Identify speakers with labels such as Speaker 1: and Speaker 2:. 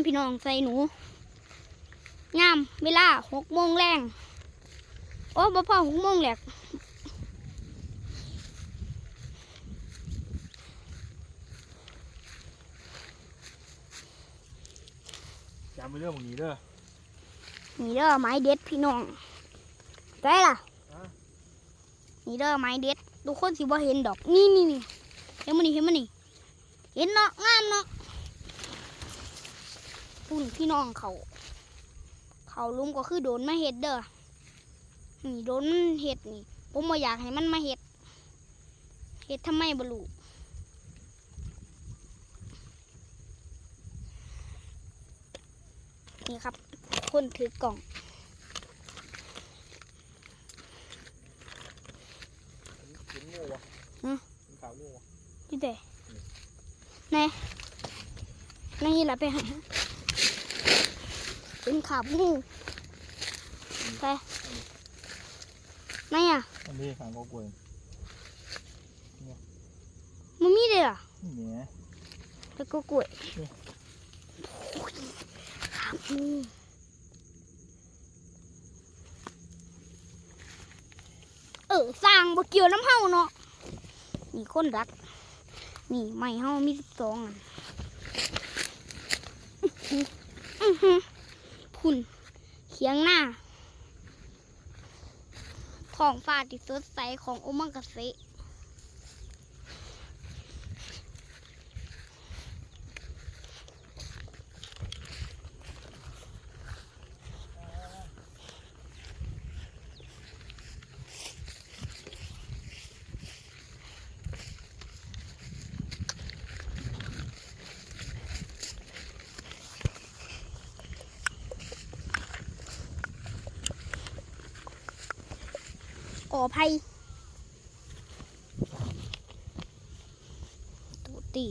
Speaker 1: ามพี่น้องใส่หนูงามเวลาหกโมงแรงโอ้บ่พอหกโมงแหลก
Speaker 2: จำไปเรื่องของนี้เด้อ
Speaker 1: นี่เด้อไม้เด็ดพี่น้องได้ล่ะ
Speaker 2: ฮะ
Speaker 1: นี่เด้อไม้เด็ดทุกคนสิบ่เห็นดอกนี่นี่นี่เห็นมันนี่เห็นมันนี่เห็นเนาะงามเนาะปุ่น พี่น้องเขา เขาลุมก็คือโดนมาเห็ดเด้อนี่โดนมันเห็ดนี่ผมบ่อยากให้มันมาเห็ดเห็ดทำไมบ่รู้นี่ครับ คนถือกล่อง
Speaker 2: กินงูวะ
Speaker 1: ฮะ
Speaker 2: กินขาวงูวะ
Speaker 1: พี่เต้ไหนนี่ละไปหา เป็นขาบงูไปไหนอะ
Speaker 2: อันนี้ขาวก็กล้วย
Speaker 1: มันมีเลยเหรอะ
Speaker 2: นี่เนี่ย
Speaker 1: แล้วก็กล้วย
Speaker 2: นี่
Speaker 1: ขาบงูเออสร้างบ่เกี่ยวน้ำเฮาเนาะนี่คนรัก นี่ไม่เฮามีสิบสองอันอื้อหือพุ่นเขี ยงหน้า ของฟ้าที่สดใสของอุมังกะเซ ก่อภัยตูตี